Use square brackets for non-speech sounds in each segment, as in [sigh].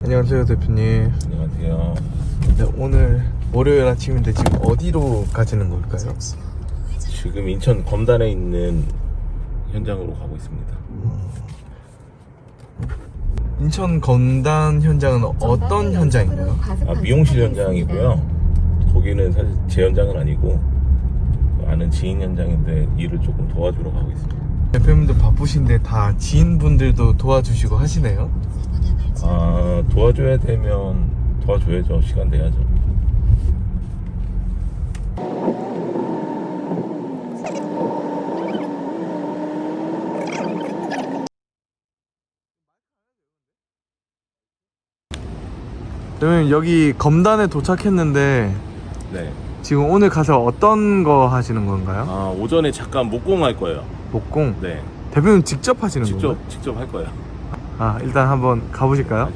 안녕하세요 대표님. 안녕하세요. 네, 오늘 월요일 아침인데 지금 어디로 가시는 걸까요? 지금 인천 검단에 있는 현장으로 가고 있습니다. 인천 건단 현장은 어떤 현장인가요? 아, 미용실 현장이고요. 거기는 사실 제 현장은 아니고 아는 지인 현장인데 일을 조금 도와주러 가고 있습니다. 대표님도 바쁘신데 다 지인분들도 도와주시고 하시네요. 아, 도와줘야 되면 도와줘야죠. 시간 내야죠. 대표님 여기 검단에 도착했는데 네. 지금 오늘 가서 어떤 거 하시는 건가요? 아, 오전에 잠깐 목공 할 거예요. 목공. 네. 대표님 직접 하시는 직접 건가요? 직접 할 거예요. 아 일단 한번 가보실까요?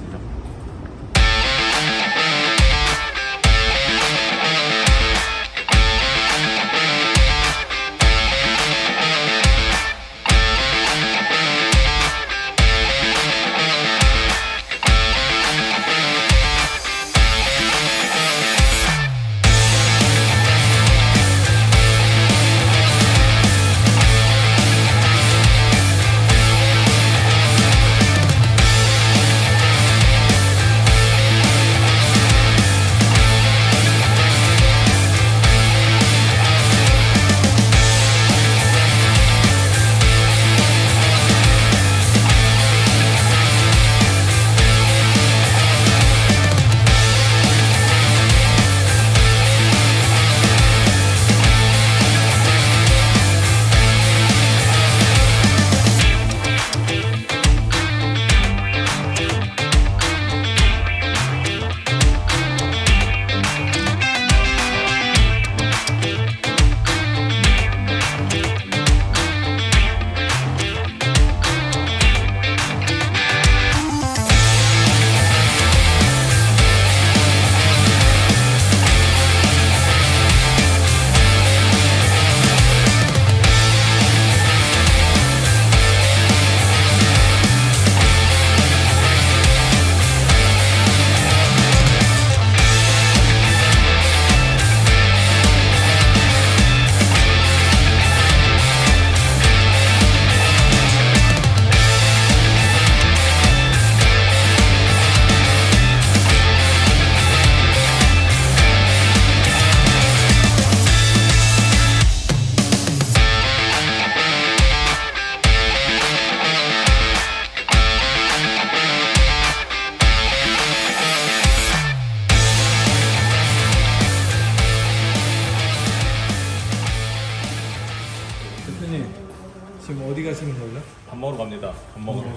밥 먹으러 갑니다. 밥 먹으러.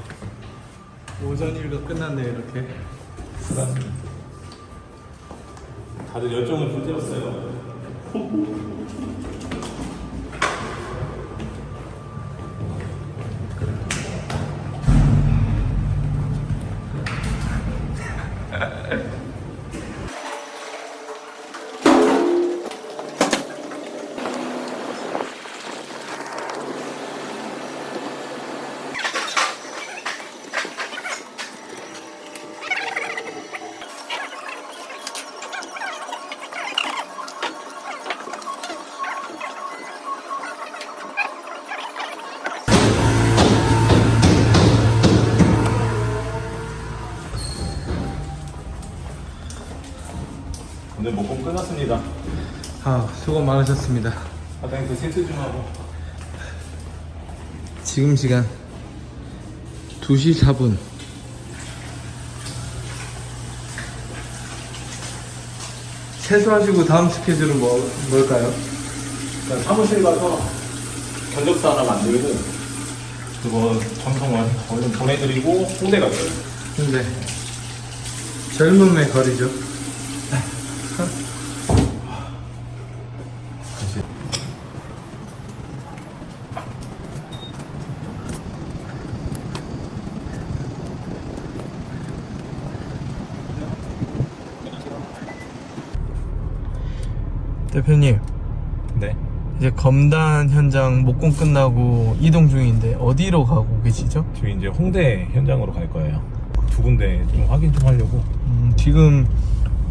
오전 일도 끝났네요 이렇게. 다들 열정을 불태웠어요. 수고 많으셨습니다. 사장님 그 세수 좀 하고. 지금 시간 2시 4분. 세수하시고 다음 스케줄은 뭐, 뭘까요? 일단 사무실 가서 견적서 하나 만들고 그거 전송원 얼른 보내드리고 홍대 갈 거예요. 근데 젊음의 거리죠. [laughs] 대표님 네. 이제 검단 현장 목공 끝나고 이동 중인데 어디로 가고 계시죠? 저희 이제 홍대 현장으로 갈 거예요. 두 군데 좀 확인 좀 하려고. 음, 지금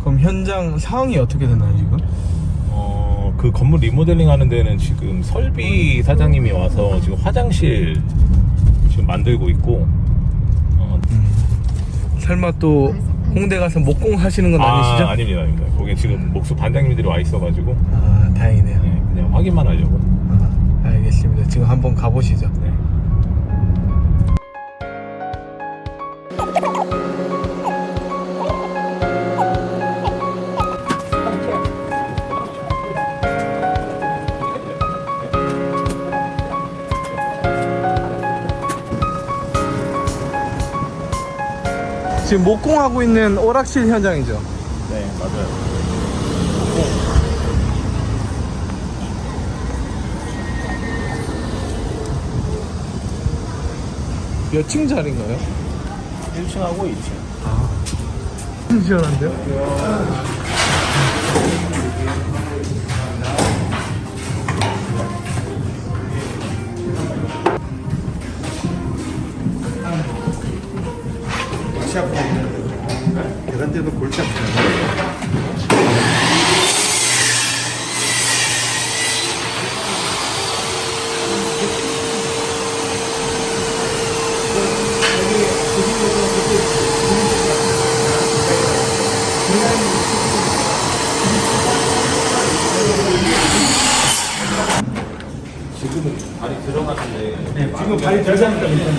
그럼 현장 상황이 어떻게 되나요 지금? 어, 그 건물 리모델링 하는 데는 지금 설비 사장님이 와서 지금 화장실 지금 만들고 있고. 어, 설마 또 홍대 가서 목공 하시는 건 아니시죠? 아, 아닙니다, 아닙니다. 거기 지금 목수 반장님들이 와 있어가지고 아, 다행이네요. 네, 그냥 확인만 하려고. 아, 알겠습니다. 지금 한번 가보시죠. 네. 지금 목공하고 있는 오락실 현장이죠. 네, 맞아요. 몇 층짜리인가요? 1층하고 2층. 시원한데요? 골치 아프고 이런 데도 골치 아프네. 지금은 발이 들어가는데. 지금 발이 들어가니까 일단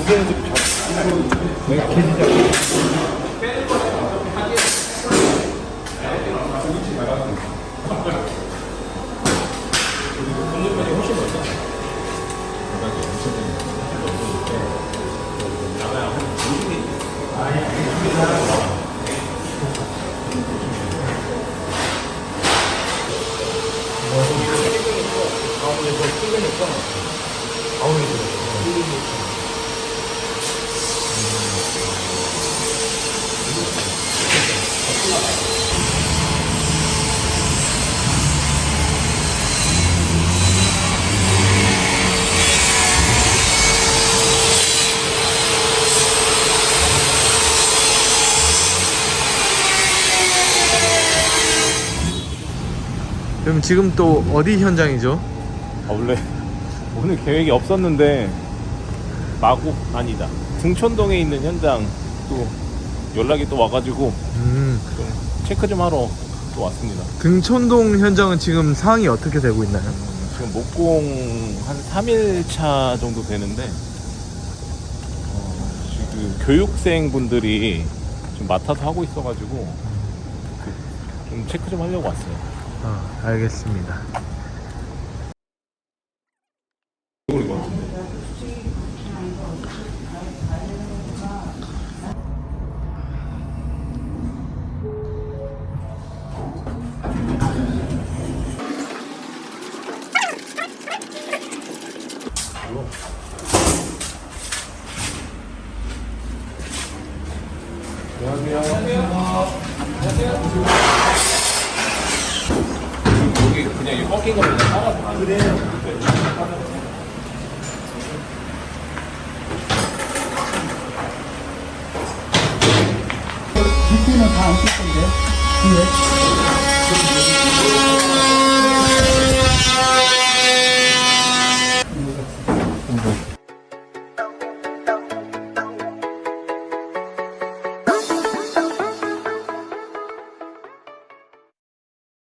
무게는 좀 적. 내가 캐지자. 그럼 지금 또 어디 현장이죠? 아, 원래 오늘 계획이 없었는데 마곡 아니다 등촌동에 있는 현장 또 연락이 또 와가지고 음, 좀 체크 좀 하러 또 왔습니다. 등촌동 현장은 지금 상황이 어떻게 되고 있나요? 지금 목공 한 3일차 정도 되는데 어, 지금 교육생 분들이 좀 맡아서 하고 있어가지고 그 좀 체크 좀 하려고 왔어요. 아, 알겠습니다. 이걸 이거 같은데. 여기 그냥 이 꺾인 거 그냥 따가서 그래요. 밑에는 다안 쓸 건데. 뒤에.